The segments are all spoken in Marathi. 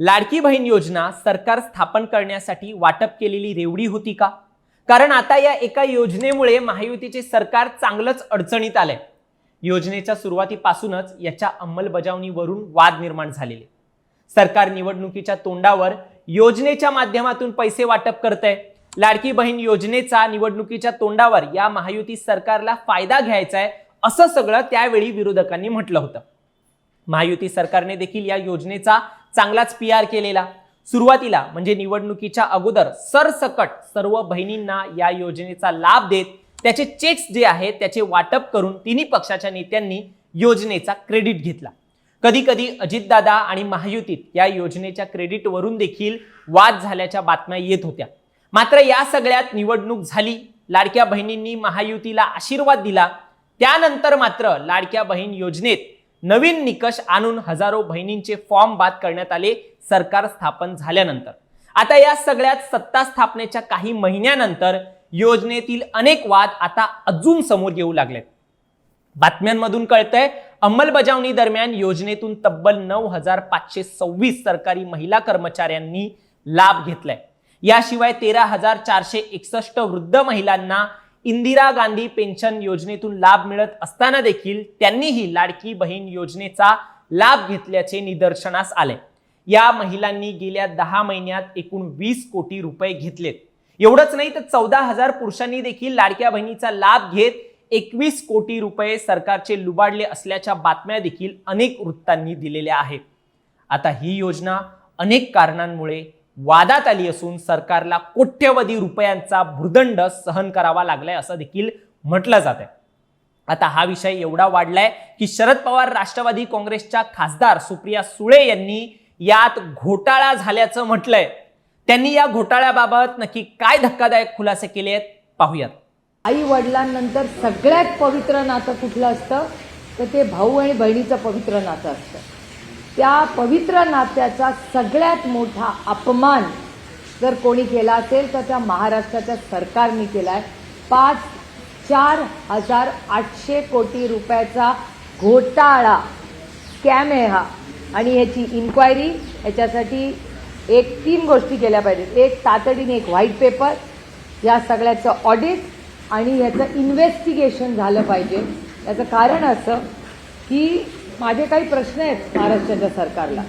लाडकी बहीण योजना सरकार स्थापन करण्यासाठी वाटप केलेली रेवडी होती का? कारण आता या एका योजनेमुळे महायुतीचे सरकार चांगलंच अडचणीत आलंय. योजनेच्या सुरुवातीपासूनच याच्या अंमलबजावणीवरून वाद निर्माण झालेले. सरकार निवडणुकीच्या तोंडावर योजनेच्या माध्यमातून पैसे वाटप करतंय. लाडकी बहीण योजनेचा निवडणुकीच्या तोंडावर या महायुती सरकारला फायदा घ्यायचा आहे असं सगळं त्यावेळी विरोधकांनी म्हटलं होतं. महायुती सरकारने देखील या योजनेचा चांगलाच पी आर केलेला. सुरुवातीला म्हणजे निवडणुकीच्या अगोदर सरसकट सर्व बहिणींना या योजनेचा लाभ देत त्याचे चेक्स जे आहेत त्याचे वाटप करून तिन्ही पक्षाच्या नेत्यांनी योजनेचा क्रेडिट घेतला. कधी कधी अजितदादा आणि महायुतीत या योजनेच्या क्रेडिटवरून देखील वाद झाल्याच्या बातम्या येत होत्या. मात्र या सगळ्यात निवडणूक झाली. लाडक्या बहिणींनी महायुतीला आशीर्वाद दिला. त्यानंतर मात्र लाडक्या बहीण योजनेत नवीन निकष आणून हजारो बहिणींचे फॉर्म बाद करण्यात आले सरकार स्थापन झाल्यानंतर. आता या सगळ्यात सत्ता स्थापनेच्या काही महिन्यानंतर योजनेतील अनेक वाद आता अजून समोर येऊ लागलेत. बातम्यांमधून कळतंय अंमलबजावणी दरम्यान योजनेतून तब्बल नऊ हजार पाचशे सव्वीस सरकारी महिला कर्मचाऱ्यांनी लाभ घेतलाय. याशिवाय तेरा हजार चारशे एकसष्ट वृद्ध महिलांना इंदिरा गांधी पेन्शन योजनेतून लाभ मिळत असताना देखील त्यांनीही लाडकी बहीण योजनेचा लाभ घेतल्याचे निदर्शनास आले. या महिलांनी गेल्या दहा महिन्यात एकूण वीस कोटी रुपये घेतलेत. एवढंच नाही तर चौदा हजार पुरुषांनी देखील लाडक्या बहिणीचा लाभ घेत एकवीस कोटी रुपये सरकारचे लुबाडले असल्याच्या बातम्या देखील अनेक वृत्तांनी दिलेल्या आहेत. आता ही योजना अनेक कारणांमुळे वादात आली असून सरकारला कोट्यवधी रुपयांचा भूर्दंड सहन करावा लागलाय असं देखील म्हटलं जात आहे. आता हा विषय एवढा वाढलाय की शरद पवार राष्ट्रवादी काँग्रेसच्या खासदार सुप्रिया सुळे यांनी यात घोटाळा झाल्याचं म्हटलंय. त्यांनी या घोटाळ्याबाबत नक्की काय धक्कादायक खुलासे केले आहेत पाहूयात. आई वडिलांनंतर सगळ्यात पवित्र नातं कुठलं असतं? तर ते भाऊ आणि बहिणीचं पवित्र नातं असतं. त्या पवित्र नात्याचा सगळ्यात मोठा अपमान जर कोणी केला असेल तर त्या महाराष्ट्राच्या सरकारने केला आहे पाच चार हजार आठशे कोटी रुपयाचा घोटाळा स्कॅम आहे हा. आणि ह्याची इन्क्वायरी ह्याच्यासाठी एक तीन गोष्टी केल्या पाहिजेत. एक तातडीने एक व्हाईट पेपर या सगळ्याचं ऑडिट आणि ह्याचं इन्व्हेस्टिगेशन झालं पाहिजे. याचं कारण असं की माझे काही प्रश्न आहेत महाराष्ट्राच्या सरकारला.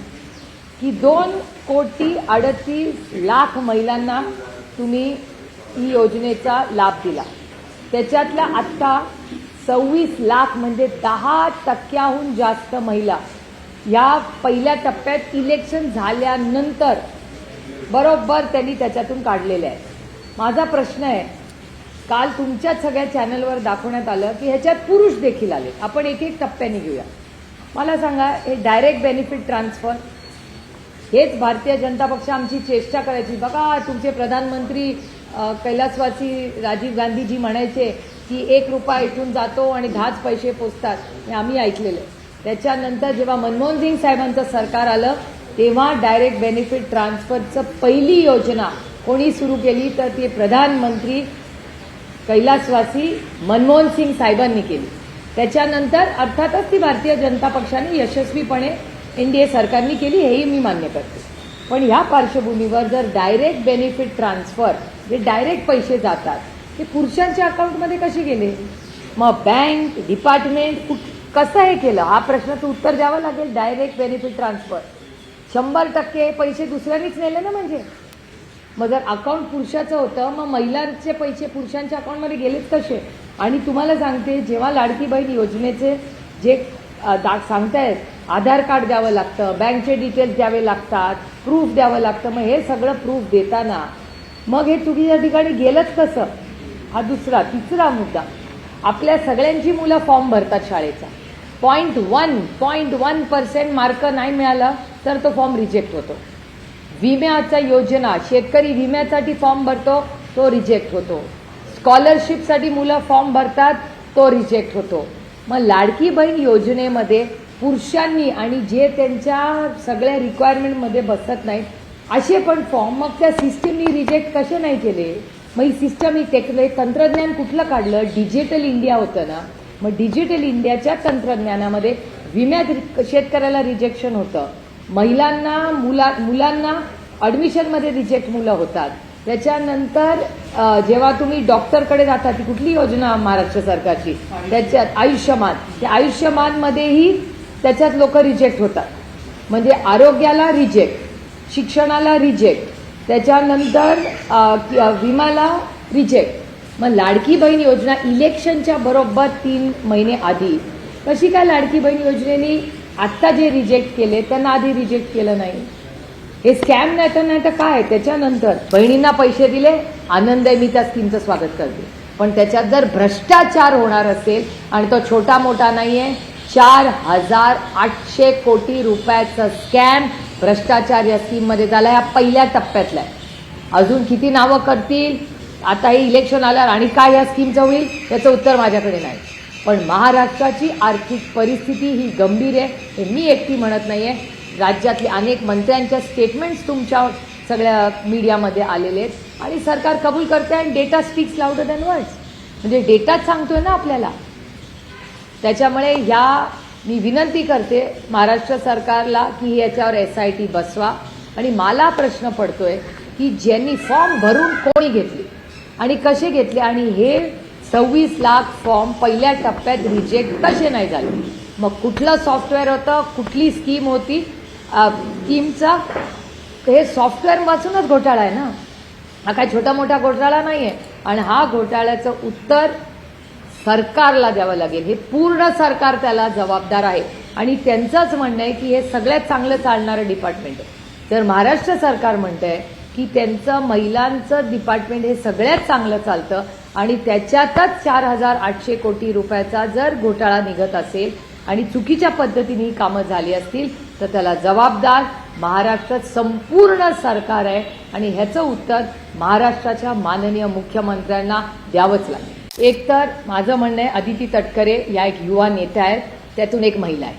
की दोन कोटी अडतीस लाख महिलांना तुम्ही ही योजनेचा लाभ दिला. त्याच्यातल्या आत्ता सव्वीस लाख म्हणजे दहा टक्क्याहून जास्त महिला या पहिल्या टप्प्यात इलेक्शन झाल्यानंतर बरोबर त्यांनी त्याच्यातून काढलेले आहेत. माझा प्रश्न आहे काल तुमच्याच सगळ्या चॅनलवर दाखवण्यात आलं की ह्याच्यात पुरुष देखील आले. आपण एक एक टप्प्याने घेऊया. मला सांगा हे डायरेक्ट बेनिफिट ट्रान्सफर हेच भारतीय जनता पक्ष आमची चेष्टा करायची. बघा तुमचे प्रधानमंत्री कैलासवासी राजीव गांधीजी म्हणायचे की एक रुपया इथून जातो आणि दहाच पैसे पोचतात. हे आम्ही ऐकलेलं आहे. त्याच्यानंतर जेव्हा मनमोहन सिंग साहेबांचं सरकार आलं तेव्हा डायरेक्ट बेनिफिट ट्रान्सफरचं पहिली योजना कोणी सुरू केली तर ती प्रधानमंत्री कैलासवासी मनमोहन सिंग साहेबांनी केली. त्याच्यानंतर अर्थातच ती भारतीय जनता पक्षाने यशस्वीपणे एन डी ए सरकारने केली हेही मी मान्य करते. पण ह्या पार्श्वभूमीवर जर डायरेक्ट बेनिफिट ट्रान्सफर जे डायरेक्ट पैसे जातात ते पुरुषांच्या अकाउंटमध्ये कसे गेले? मग बँक डिपार्टमेंट कुठ कसं हे केलं? हा प्रश्नाचं उत्तर द्यावं लागेल डायरेक्ट बेनिफिट ट्रान्सफर शंभर टक्के पैसे दुसऱ्यांनीच नेले ना म्हणजे? मग जर अकाउंट पुरुषाचं होतं मग महिलांचे पैसे पुरुषांच्या अकाउंटमध्ये गेलेच कसे? आणि तुम्हाला सांगते जेव्हा लाडकी बहीण योजनेचे जे दा सांगतायत आधार कार्ड द्यावं लागतं बँकचे डिटेल्स द्यावे लागतात प्रूफ द्यावं लागतं मग हे सगळं प्रूफ देताना मग हे तुम्ही या ठिकाणी गेलंच कसं? हा दुसरा तिसरा मुद्दा. आपल्या सगळ्यांची मुलं फॉर्म भरतात शाळेचा. Point one point one percent mark नाही मिळाला तर तो फॉर्म रिजेक्ट होतो. विम्याचा योजना शेतकरी विम्यासाठी फॉर्म भरतो तो रिजेक्ट होतो. स्कॉलरशिपसाठी मुलं फॉर्म भरतात तो रिजेक्ट होतो. मग लाडकी बहीण योजनेमध्ये पुरुषांनी आणि जे त्यांच्या सगळ्या रिक्वायरमेंटमध्ये बसत नाहीत असे पण फॉर्म मग त्या सिस्टीमनी रिजेक्ट कसे नाही केले? मग ही सिस्टम ही टेक तंत्रज्ञान कुठलं काढलं? डिजिटल इंडिया होतं ना. मग डिजिटल इंडियाच्या तंत्रज्ञानामध्ये विम्यात रि- शेतकऱ्याला रिजेक्शन होतं. महिलांना मुला मुलांना ॲडमिशनमध्ये रिजेक्ट मुलं होतात. त्याच्यानंतर जेव्हा तुम्ही डॉक्टरकडे जाता ती कुठली योजना महाराष्ट्र सरकारची? त्याच्यात आयुष्यमान. त्या आयुष्यमानमध्येही त्याच्यात लोक रिजेक्ट होतात. म्हणजे आरोग्याला रिजेक्ट शिक्षणाला रिजेक्ट त्याच्यानंतर विमाला रिजेक्ट मग लाडकी बहीण योजना इलेक्शनच्या बरोबर तीन महिने आधी. कशी काय लाडकी बहीण योजनेने आत्ता जे रिजेक्ट केले त्यांना आधी रिजेक्ट केलं नाही? हे स्कॅम नाही तर नाही तर काय? त्याच्यानंतर बहिणींना पैसे दिले आनंद आहे मी त्या स्कीमचं स्वागत करते. पण त्याच्यात जर भ्रष्टाचार होणार असेल आणि तो छोटा मोठा नाही आहे चार हजार आठशे कोटी रुपयाचा स्कॅम भ्रष्टाचार या स्कीममध्ये झाला ह्या पहिल्या टप्प्यातला आहे. अजून किती नावं करतील? आता हे इलेक्शन आल्यावर आणि काय या स्कीमचं होईल? याचं उत्तर माझ्याकडे नाही. पण महाराष्ट्राची आर्थिक परिस्थिती ही गंभीर आहे हे मी एकटी म्हणत नाही आहे राज्यातले अनेक मंत्र्यांच्या स्टेटमेंट्स तुमच्या सगळ्या मीडियामध्ये आलेले आहेत. आणि सरकार कबूल करते आणि data speaks louder than words म्हणजे डेटाच सांगतोय ना आपल्याला. त्याच्यामुळे ह्या मी विनंती करते महाराष्ट्र सरकारला की याच्यावर एस आय टी बसवा. आणि मला प्रश्न पडतोय की ज्यांनी फॉर्म भरून कोणी घेतले? आणि कसे घेतले? आणि हे सव्वीस लाख फॉर्म पहिल्या टप्प्यात रिजेक्ट कसे नाही झाले? मग कुठलं सॉफ्टवेअर होतं? कुठली स्कीम होती? स्कीमचा हे सॉफ्टवेअरपासूनच घोटाळा आहे ना. हा काय छोटा मोठा घोटाळा नाही आहे आणि हा घोटाळ्याचं उत्तर सरकारला द्यावं लागेल. हे पूर्ण सरकार त्याला जबाबदार आहे. आणि त्यांचंच म्हणणं आहे की हे सगळ्यात चांगलं चालणारं डिपार्टमेंट आहे. तर महाराष्ट्र सरकार म्हणतंय की त्यांचं महिलांचं डिपार्टमेंट हे सगळ्यात चांगलं चालतं. आणि त्याच्यातच चार हजार आठशे कोटी रुपयाचा जर घोटाळा निघत असेल आणि चुकीच्या पद्धतीने ही कामं झाली असतील तर त्याला जबाबदार महाराष्ट्रात संपूर्ण सरकार आहे. आणि ह्याचं उत्तर महाराष्ट्राच्या माननीय मुख्यमंत्र्यांना द्यावंच लागेल. एकतर माझं म्हणणं आहे अदिती तटकरे या एक युवा नेत्या आहेत. त्यातून एक महिला आहे.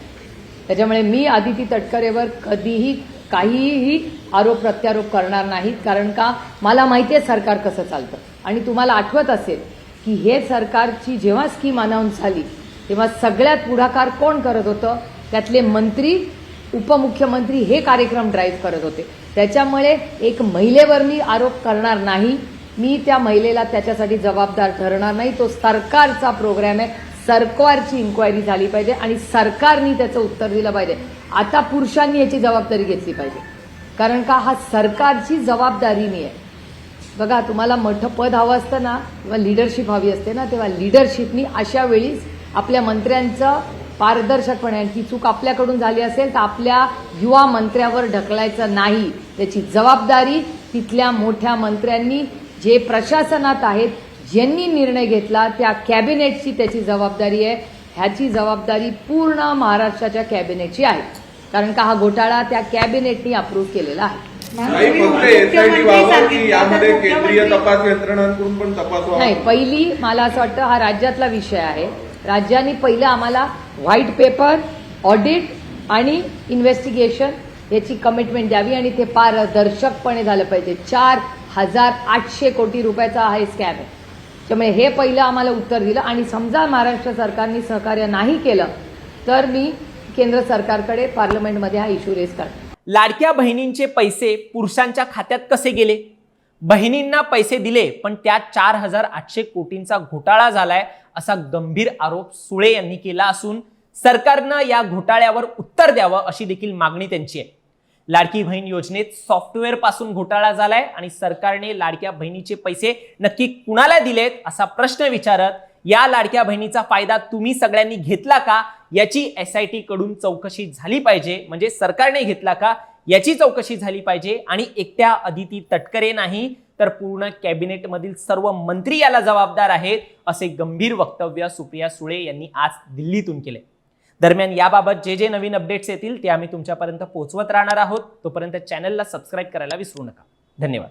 त्याच्यामुळे मी आदिती तटकरेवर कधीही काहीही आरोप प्रत्यारोप करणार नाहीत. कारण का? मला माहिती आहे सरकार कसं चालतं. आणि तुम्हाला आठवत असेल की हे सरकारची जेव्हा स्कीम अनाऊन्स झाली तेव्हा सगळ्यात पुढाकार कोण करत होतं? त्यातले मंत्री उपमुख्यमंत्री हे कार्यक्रम ड्राईव्ह करत होते. त्याच्यामुळे एक महिलेवर मी आरोप करणार नाही. मी त्या महिलेला त्याच्यासाठी जबाबदार ठरणार नाही. तो सरकारचा प्रोग्राम आहे. सरकारची इन्क्वायरी झाली पाहिजे आणि सरकारनी त्याचं उत्तर दिलं पाहिजे. आता पुरुषांनी याची जबाबदारी घेतली पाहिजे. कारण का? हा सरकारची जबाबदारी नाही आहे. बघा तुम्हाला मोठं पद हवं असतं ना किंवा लिडरशिप हवी असते ना तेव्हा लिडरशिपनी अशा वेळीच आपल्या मंत्र्यांचं पारदर्शकपणे ती चूक आपल्याकडून झाली असेल तर आपल्या युवा मंत्र्यावर ढकलायचं नाही त्याची जबाबदारी तिथल्या मोठ्या मंत्र्यांनी जे प्रशासनात आहेत ज्यांनी निर्णय घेतला त्या कॅबिनेटची त्याची जबाबदारी आहे. ह्याची जबाबदारी पूर्ण महाराष्ट्राच्या कॅबिनेटची आहे. कारण का हा घोटाळा त्या कॅबिनेटनी अप्रूव्ह केलेला आहे. नाही फक्त एसआयटी व्हावं की यामध्ये केंद्रीय तपास यंत्रणांकडून पण तपास व्हावा नाही पहिली मला असं वाटतं हा राज्यातला विषय आहे. राज्यांनी पहिलं आम्हाला व्हाईट पेपर ऑडिट आणि इन्व्हेस्टिगेशन याची कमिटमेंट द्यावी आणि ते पारदर्शकपणे झालं पाहिजे. चार हजार आठशे कोटी रुपयाचा हा स्कॅम आहे. त्यामुळे हे पहिलं आम्हाला उत्तर दिलं आणि समजा महाराष्ट्र सरकारने सहकार्य नाही केलं तर मी केंद्र सरकारकडे पार्लमेंटमध्ये हा इश्यू रेस करणार. लाडक्या बहिणींचे पैसे पुरुषांच्या खात्यात कसे गेले? बहिणींना पैसे दिले पण त्यात चार हजार आठशे कोटींचा घोटाळा झालाय. असा गंभीर आरोप सुळे यांनी केला असून सरकारनं या घोटाळ्यावर उत्तर द्यावं अशी देखील मागणी त्यांची आहे. लाडकी बहीण योजनेत सॉफ्टवेअरपासून घोटाळा झालाय आणि सरकारने लाडक्या बहिणीचे पैसे नक्की कुणाला दिलेत असा प्रश्न विचारत या लाडक्या बहिणीचा फायदा तुम्ही सगळ्यांनी घेतला का? याची एस आय टी कडून चौकशी झाली पाहिजे म्हणजे सरकारने घेतला का? याची चौकशी झाली पाहिजे आणि एकट्या अदिती तटकरे नाही तर पूर्ण कॅबिनेटमधील सर्व मंत्री याला जबाबदार आहेत असे गंभीर वक्तव्य सुप्रिया सुळे यांनी आज दिल्लीतून केले. दरम्यान याबाबत जे जे नवीन अपडेट्स येतील ते आम्ही तुमच्यापर्यंत पोहोचवत राहणार आहोत. तोपर्यंत चॅनलला सबस्क्राईब करायला विसरू नका. धन्यवाद.